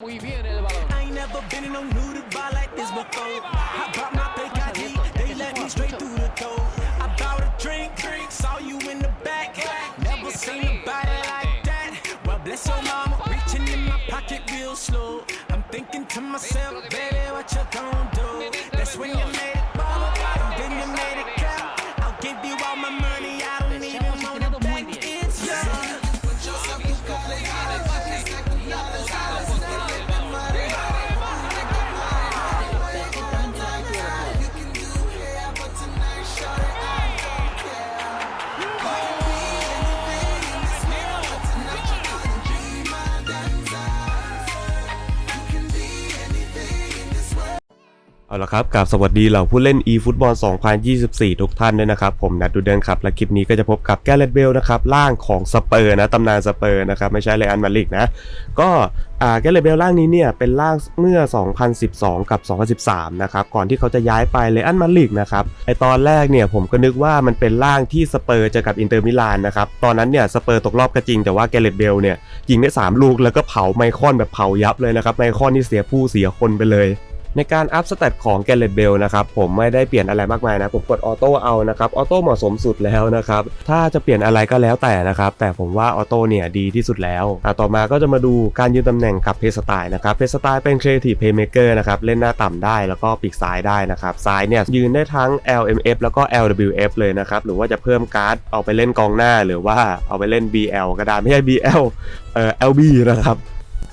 Muy bien el balón. I ain't never been in no nude bar like this before. I bought my fake ID, they let me straight through the door. I bought a drink, drink, saw you in the back. Never seen nobody like that. Well, bless your mama, reaching in my pocket real slow. I'm thinking to myself, baby, what you gonna do? That's when you made เอาละครับกับสวัสดีเหล่าผู้เล่น eFootball 2024 ทุกท่านด้วยนะครับ ผมนัดดูเดินครับ และคลิปนี้ก็จะพบกับแกเรตเบลนะครับร่างของสเปอร์นะตำนานสเปอร์นะครับไม่ใช่เลอันมาลิกนะ ก็อ่าแกเรตเบลร่างนี้เนี่ยเป็นร่างเมื่อ 2012 กับ 2013 นะครับ ก่อนที่เขาจะย้ายไปเลอันมาลิกนะครับไอตอนแรกเนี่ยผมก็นึกว่ามันเป็นร่างที่สเปอร์เจอกับอินเตอร์มิลานนะครับตอนนั้นเนี่ยสเปอร์ตกรอบก็จริงแต่ว่าแกเรตเบลเนี่ยยิงได้สามลูกแล้วก็เผาไมคอนแบบเผายับเลยนะครับไมคอนนี่เสียผู้เสียคนไปเลย ในการอัพสเตตของแกเลตเบลนะครับผมไม่ได้เปลี่ยนอะไรมากมายนะ ผมกดออโต้เอานะครับออโต้เหมาะสมสุดแล้วนะครับ ถ้าจะเปลี่ยนอะไรก็แล้วแต่นะครับ แต่ผมว่าออโต้เนี่ยดีที่สุดแล้วอะต่อมาก็จะมาดูการยืนตำแหน่งกับเพสไตล์นะครับเพสไตล์เป็น Creative Playmaker นะครับเล่นหน้าต่ำได้แล้วก็ปีกซ้ายได้นะครับซ้ายเนี่ยยืนได้ทั้ง LMF แล้วก็ LWF เลยนะครับหรือว่าจะเพิ่มการ์ดเอาไปเล่นกองหน้าหรือว่าเอาไปเล่น BL ก็ได้ไม่ใช่ BL เอ่อ LB นะครับ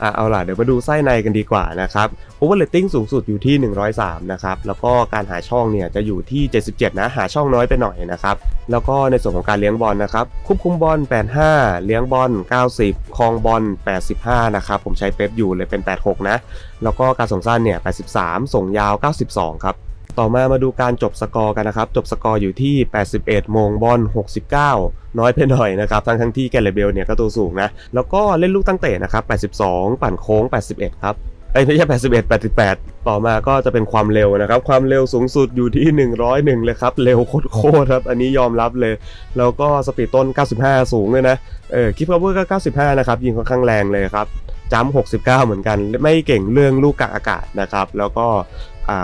อะเอาล่ะเดี๋ยวมาดูไส้ในกันดีกว่านะครับโอเวอร์เลตติ้งสูงสุดอยู่ที่ 103 นะครับ แล้วก็การหาช่องเนี่ยจะอยู่ที่ 77 นะ หาช่องน้อยไปหน่อยนะครับ แล้วก็ในส่วนของการเลี้ยงบอลนะครับควบคุมบอล 85 เลี้ยงบอล 90 คลองบอล 85 นะครับ ผมใช้เป๊ปอยู่เลยเป็น 86 นะ แล้วก็การส่งสั้นเนี่ย 83 ส่งยาว 92 ครับ ต่อมามาดูการจบสกอร์กันนะครับ จบสกอร์อยู่ที่ 81 โมงบอล 69 น้อยไปหน่อยนะครับ ทั้งทั้งที่แกเรเบลเนี่ยก็ตัวสูงนะ แล้วก็เล่นลูกตั้งเตะนะครับ 82 ปั่นโค้ง 81 ครับเอ้ยไม่ใช่ 81 88 ต่อมาก็จะเป็นความเร็วนะครับ ความเร็วสูงสุดอยู่ที่ 101 เลยครับ เร็วโคตรครับ อันนี้ยอมรับเลย แล้วก็สปีดต้น 95 สูงเลยนะ เออคิปเวอร์ก็ 95 นะครับ ยิงค่อนข้างแรงเลยครับ จัมป์69 เหมือนกัน ไม่เก่งเรื่องลูกกะอากาศนะครับ แล้วก็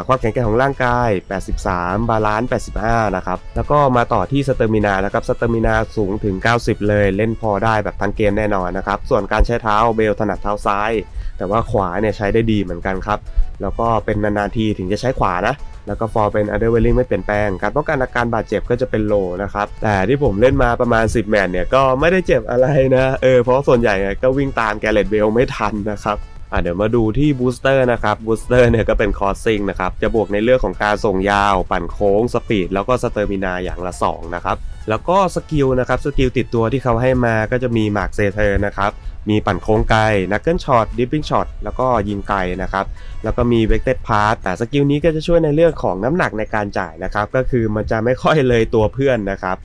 ความแข็งแกร่งของร่างกาย 83 บาลานซ์ 85 นะครับ แล้วก็มาต่อที่สเตอร์มินานะครับ สเตอร์มินาสูงถึง 90 เลย เล่นพอได้แบบทั้งเกมแน่นอนนะครับ ส่วนการใช้เท้าเบลถนัดเท้าซ้าย แต่ว่าขวาเนี่ยใช้ได้ดีเหมือนกันครับ แล้วก็เป็นนานๆทีถึงจะใช้ขวานะ แล้วก็ฟอร์เป็น under w e l l i n g ไม่เปลี่ยนแปลง การป้องกันอาการบาดเจ็บก็จะเป็นโลนะครับ แต่ที่ผมเล่นมาประมาณ 10 แมตช์เนี่ยก็ไม่ได้เจ็บอะไรนะ เออ เพราะส่วนใหญ่ก็วิ่งตามแกเรตเบลไม่ทันนะครับอะเดี๋ยวมาดูที่บูสเตอร์นะครับบูสเตอร์เนี่ยก็เป็นคอร์สซิงนะครับจะบวกในเรื่องของการส่งยาว ปั่นโค้งสปีดแล้วก็สเตอร์มินาอย่างละ 2 นะครับ แล้วก็สกิลนะครับสกิลติดตัวที่เขาให้มาก็จะมีหมากเซเทอร์นะครับ มีปั่นโค้งไกลนักเกิลช็อตดิปปิ้งช็อตแล้วก็ยิงไกลนะครับ แล้วก็มีเวกเต็ดพาร์ตแต่สกิลนี้ก็จะช่วยในเรื่องของน้ำหนักในการจ่ายนะครับ ก็คือมันจะไม่ค่อยเลยตัวเพื่อนนะครับ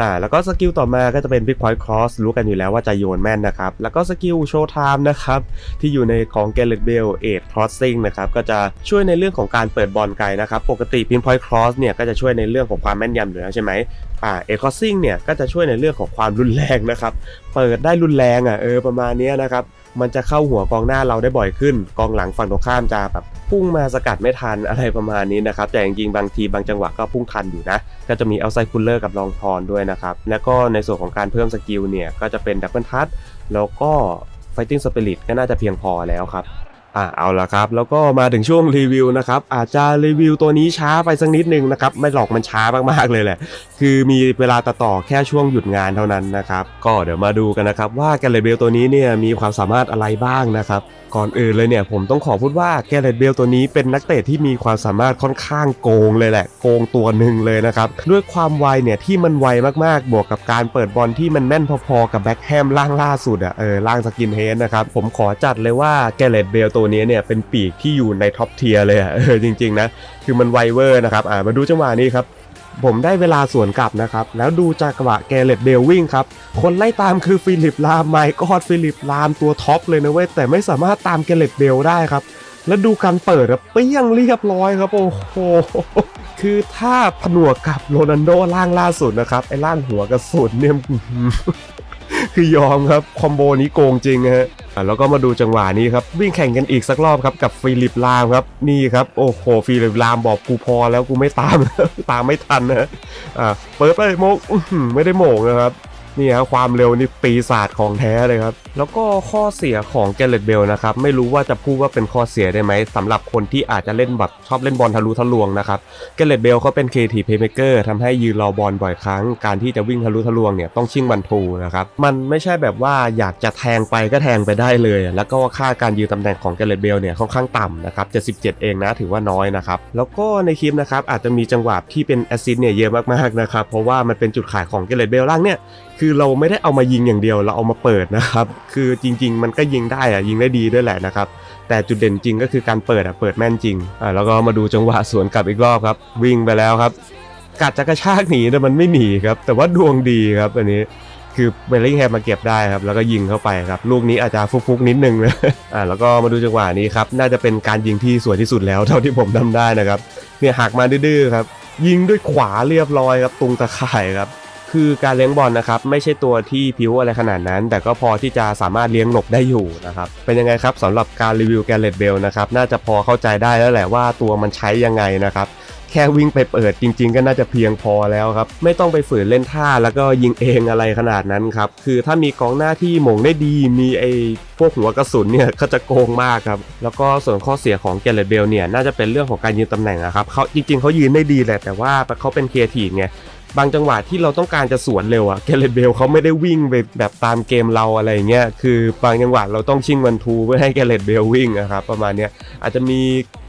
อ่าแล้วก็สกิลต่อมาก็จะเป็น Big Point Cross รู้กันอยู่แล้วว่าจะโยนแม่นนะครับ แล้วก็สกิลโชว์ไทม์นะครับ ที่อยู่ในของ g a r r e t Bell 8 Crossing นะครับ ก็จะช่วยในเรื่องของการเปิดบอลไกลนะครับ ปกติ Pinpoint Cross เนี่ย ก็จะช่วยในเรื่องของความแม่นยำอยู่แล้วใช่ไหมอ่าเอคอสซิงเนี่ย ก็จะช่วยในเรื่องของความรุนแรงนะครับ เปิดได้รุนแรงอะเออประมาณนี้นะครับ มันจะเข้าหัวกองหน้าเราได้บ่อยขึ้น กองหลังฝั่งตรงข้ามจะแบบพุ่งมาสกัดไม่ทันอะไรประมาณนี้นะครับ แต่จริงๆบางทีบางจังหวะก็พุ่งทันอยู่นะ ก็จะมีเอาไซคูลเลอร์กับลองทอนด้วยนะครับ แล้วก็ในส่วนของการเพิ่มสกิลเนี่ย ก็จะเป็นดับเบิลทัชแล้วก็ไฟติ้งสปิริตก็น่าจะเพียงพอแล้วครับ อ่าเอาละครับ แล้วก็มาถึงช่วงรีวิวนะครับ อาจจะรีวิวตัวนี้ช้าไปสักนิดนึงนะครับ ไม่หรอกมันช้ามากๆเลยแหละ คือมีเวลาตัดต่อแค่ช่วงหยุดงานเท่านั้นนะครับ ก็เดี๋ยวมาดูกันนะครับ ว่าแกเรตเบลตัวนี้เนี่ยมีความสามารถอะไรบ้างนะครับ ก่อนอื่นเลยเนี่ยผมต้องขอพูดว่าแกเรตเบลตัวนี้เป็นนักเตะที่มีความสามารถค่อนข้างโกงเลยแหละ โกงตัวหนึ่งเลยนะครับ ด้วยความไวเนี่ยที่มันไวมากๆ บวกกับการเปิดบอลที่มันแม่นพอๆกับแบ็คแฮมล่างล่าสุดอะเออล่างสกินเฮดนะครับผมขอจัดเลยว่าแกเรตเบลตัวนี้เนี่ยเป็นปีกที่อยู่ในท็อปเทียร์เลยอะจริง ๆ นะ คือมันไวเวอร์นะครับอ่ามาดูจังหวะนี้ครับ ผมได้เวลาสวนกลับนะครับ แล้วดูจากกระบะแกเรตเบลวิ่งครับ คนไล่ตามคือฟิลิปลามไมค์กอดฟิลิปลามตัวท็อปเลยนะเว้ยแต่ไม่สามารถตามแกเรตเบลได้ครับแล้วดูการเปิดครับเปี้ยงเรียบร้อยครับโอ้โหคือถ้าผนวกกับโรนัลโดล่างล่าสุดนะครับไอ้ล่างหัวกระสุนเนี่ยคือยอมครับคอมโบนี้โกงจริงฮะ แล้วก็มาดูจังหวะนี้ครับ วิ่งแข่งกันอีกสักรอบครับกับฟิลิปลามครับนี่ครับโอ้โหฟิลิปลามบอกกูพอแล้วกูไม่ตาม ตามไม่ทันนะอะเปิดไปโมงไม่ได้โมงนะครับ นี่ฮะความเร็วนี่ปีศาจของแท้เลยครับ แล้วก็ข้อเสียของแกเลตเบลนะครับ ไม่รู้ว่าจะพูดว่าเป็นข้อเสียได้ไหมสำหรับคนที่อาจจะเล่นแบบชอบเล่นบอลทะลุทะลวงนะครับแกเลตเบลเขาเป็น creative playmaker ทำให้ยืนรอบอลบ่อยครั้ง การที่จะวิ่งทะลุทะลวงเนี่ยต้องชิ่งบันทูนะครับ มันไม่ใช่แบบว่าอยากจะแทงไปก็แทงไปได้เลย แล้วก็ค่าการยืนตำแหน่งของแกเลตเบลเนี่ยค่อนข้างต่ำนะครับ77 เองนะถือว่าน้อยนะครับแล้วก็ในคลิปนะครับอาจจะมีจังหวะที่เป็นแอซิสเนี่ยเยอะมากๆนะครับเพราะว่ามันเป็นจุดขายของแกเลตเบลล่างเนี่ย คือเราไม่ได้เอามายิงอย่างเดียวเราเอามาเปิดนะครับ คือจริง ๆ มันก็ยิงได้อะยิงได้ดีด้วยแหละนะครับ แต่จุดเด่นจริงก็คือการเปิดอะเปิดแม่นจริงอ่าแล้วก็มาดูจังหวะสวนกลับอีกรอบครับ วิ่งไปแล้วครับกัดจะกระชากหนีแต่มันไม่หนีครับ แต่ว่าดวงดีครับอันนี้คือเบลลิงแฮมมาเก็บได้ครับ แล้วก็ยิงเข้าไปครับ ลูกนี้อาจจะฟุกๆนิดนึงนะอ่าแล้วก็มาดูจังหวะนี้ครับ น่าจะเป็นการยิงที่สวยที่สุดแล้วเท่าที่ผมทำได้นะครับ เนี่ยหักมาดื้อครับ ยิงด้วยขวาเรียบร้อยครับตรงตะข่ายครับ คือการเลี้ยงบอลนะครับไม่ใช่ตัวที่พิ้วอะไรขนาดนั้น แต่ก็พอที่จะสามารถเลี้ยงหลบได้อยู่นะครับเป็นยังไงครับสำหรับการรีวิวแกเลตเบลนะครับน่าจะพอเข้าใจได้แล้วแหละว่าตัวมันใช้ยังไงนะครับแค่วิ่งไปเปิดจริง ๆ ก็น่าจะเพียงพอแล้วครับ ไม่ต้องไปฝืนเล่นท่าแล้วก็ยิงเองอะไรขนาดนั้นครับ คือถ้ามีกองหน้าที่หม่งได้ดี มีไอ้พวกหัวกระสุนเนี่ยก็จะโกงมากครับ แล้วก็ส่วนข้อเสียของเกเรตเบลเนี่ยน่าจะเป็นเรื่องของการยืนตำแหน่งอะครับเขาจริง ๆเขายืนได้ดีแหละแต่ว่าเขาเป็นครีเอทีไง บางจังหวะที่เราต้องการจะสวนเร็วอะเกเรตเบลเขาไม่ได้วิ่งไปแบบตามเกมเราอะไรเงี้ยคือบางจังหวะเราต้องชิงวันทูเพื่อให้เกเรตเบลวิ่งนะครับประมาณเนี้ยอาจจะมี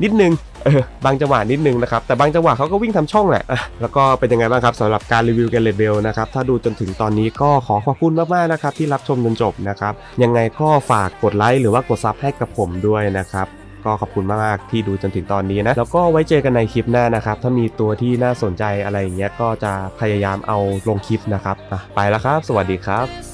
นิดนึงเออบางจังหวะนิดนึงนะครับแต่บางจังหวะเขาก็วิ่งทำช่องแหละแล้วก็เป็นยังไงบ้างครับสำหรับการรีวิวเกเรตเบลนะครับถ้าดูจนถึงตอนนี้ก็ขอขอบคุณมากๆนะครับที่รับชมจนจบนะครับยังไงก็ฝากกดไลค์หรือว่ากดซับให้กับผมด้วยนะครับ ก็ขอบคุณมากๆที่ดูจนถึงตอนนี้นะแล้วก็ไว้เจอกันในคลิปหน้านะครับ ถ้ามีตัวที่น่าสนใจอะไรอย่างเงี้ยก็จะพยายามเอาลงคลิปนะครับไปแล้วครับ สวัสดีครับ